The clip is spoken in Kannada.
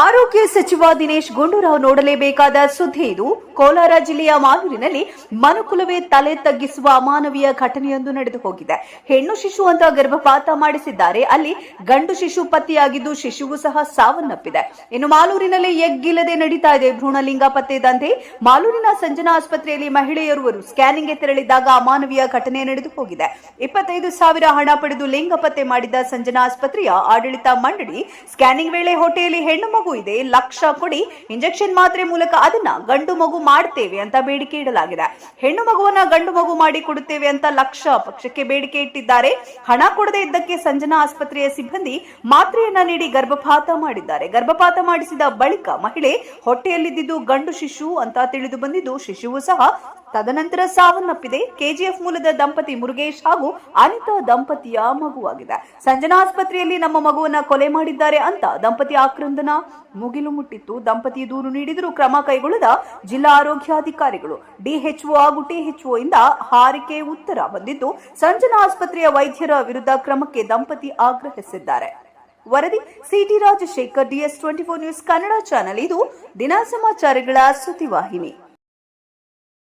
ಆರೋಗ್ಯ ಸಚಿವ ದಿನೇಶ್ ಗುಂಡೂರಾವ್ ನೋಡಲೇಬೇಕಾದ ಸುದ್ದಿ ಇದು. ಕೋಲಾರ ಜಿಲ್ಲೆಯ ಮಾಲೂರಿನಲ್ಲಿ ಮನುಕುಲವೇ ತಲೆ ತಗ್ಗಿಸುವ ಅಮಾನವೀಯ ಘಟನೆಯೊಂದು ನಡೆದು ಹೋಗಿದೆ. ಹೆಣ್ಣು ಶಿಶು ಅಂತ ಗರ್ಭಪಾತ ಮಾಡಿಸಿದ್ದಾರೆ. ಅಲ್ಲಿ ಗಂಡು ಶಿಶು ಪತ್ತೆಯಾಗಿದ್ದು ಶಿಶುವು ಸಹ ಸಾವನ್ನಪ್ಪಿದೆ. ಇನ್ನು ಮಾಲೂರಿನಲ್ಲಿ ಎಗ್ಗಿಲ್ಲದೆ ನಡೀತಾ ಇದೆ ಭ್ರೂಣಲಿಂಗ ಪತ್ತೆ ದಂಧೆ. ಮಾಲೂರಿನ ಸಂಜನಾ ಆಸ್ಪತ್ರೆಯಲ್ಲಿ ಮಹಿಳೆಯರುವರು ಸ್ಕ್ಯಾನಿಂಗ್ಗೆ ತೆರಳಿದಾಗ ಅಮಾನವೀಯ ಘಟನೆ ನಡೆದು ಹೋಗಿದೆ. ಇಪ್ಪತ್ತೈದು ಸಾವಿರ ಹಣ ಪಡೆದು ಲಿಂಗ ಪತ್ತೆ ಮಾಡಿದ ಸಂಜನಾ ಆಸ್ಪತ್ರೆಯ ಆಡಳಿತ ಮಂಡಳಿ ಸ್ಕ್ಯಾನಿಂಗ್ ವೇಳೆ ಹೊಟ್ಟೆಯಲ್ಲಿ ಹೆಣ್ಣು ಇದೆ, ಲಕ್ಷ ಕೊಡಿ ಇಂಜೆಕ್ಷನ್ ಮಾತ್ರೆ ಮೂಲಕ ಅದನ್ನ ಗಂಡು ಮಗು ಮಾಡ್ತೇವೆ ಅಂತ ಬೇಡಿಕೆ ಇಡಲಾಗಿದೆ. ಹೆಣ್ಣು ಮಗುವನ್ನ ಗಂಡು ಮಗು ಮಾಡಿ ಕೊಡುತ್ತೇವೆ ಅಂತ ಲಕ್ಷ ಪಕ್ಷಕ್ಕೆ ಬೇಡಿಕೆ ಇಟ್ಟಿದ್ದಾರೆ. ಹಣ ಕೊಡದೇ ಇದ್ದಕ್ಕೆ ಸಂಜನಾ ಆಸ್ಪತ್ರೆಯ ಸಿಬ್ಬಂದಿ ಮಾತ್ರೆಯನ್ನ ನೀಡಿ ಗರ್ಭಪಾತ ಮಾಡಿದ್ದಾರೆ. ಗರ್ಭಪಾತ ಮಾಡಿಸಿದ ಬಳಿಕ ಮಹಿಳೆ ಹೊಟ್ಟೆಯಲ್ಲಿದ್ದು ಗಂಡು ಶಿಶು ಅಂತ ತಿಳಿದು ಬಂದಿದ್ದು, ಶಿಶುವು ಸಹ ತದನಂತರ ಸಾವನ್ನಪ್ಪಿದೆ. ಕೆಜಿಎಫ್ ಮೂಲದ ದಂಪತಿ ಮುರುಗೇಶ್ ಹಾಗೂ ಅನಿತಾ ದಂಪತಿಯ ಮಗುವಾಗಿದೆ. ಸಂಜನಾ ಆಸ್ಪತ್ರೆಯಲ್ಲಿ ನಮ್ಮ ಮಗುವನ್ನ ಕೊಲೆ ಮಾಡಿದ್ದಾರೆ ಅಂತ ದಂಪತಿ ಆಕ್ರಂದನ ಮುಗಿಲು ಮುಟ್ಟಿತ್ತು. ದಂಪತಿ ದೂರು ನೀಡಿದರೂ ಕ್ರಮ ಕೈಗೊಳ್ಳದ ಜಿಲ್ಲಾ ಆರೋಗ್ಯಾಧಿಕಾರಿಗಳು ಡಿಎಚ್ಒ ಹಾಗೂ ಟಿಎಚ್ಒ ಇಂದ ಹಾರಿಕೆ ಉತ್ತರ ಬಂದಿದ್ದು, ಸಂಜನಾ ಆಸ್ಪತ್ರೆಯ ವೈದ್ಯರ ವಿರುದ್ಧ ಕ್ರಮಕ್ಕೆ ದಂಪತಿ ಆಗ್ರಹಿಸಿದ್ದಾರೆ. ವರದಿ CT Rajashekar, DS twenty four news Kannada channel. ಇದು ದಿನ ಸಮಾಚಾರಗಳ ಸುದ್ದಿವಾಹಿನಿ.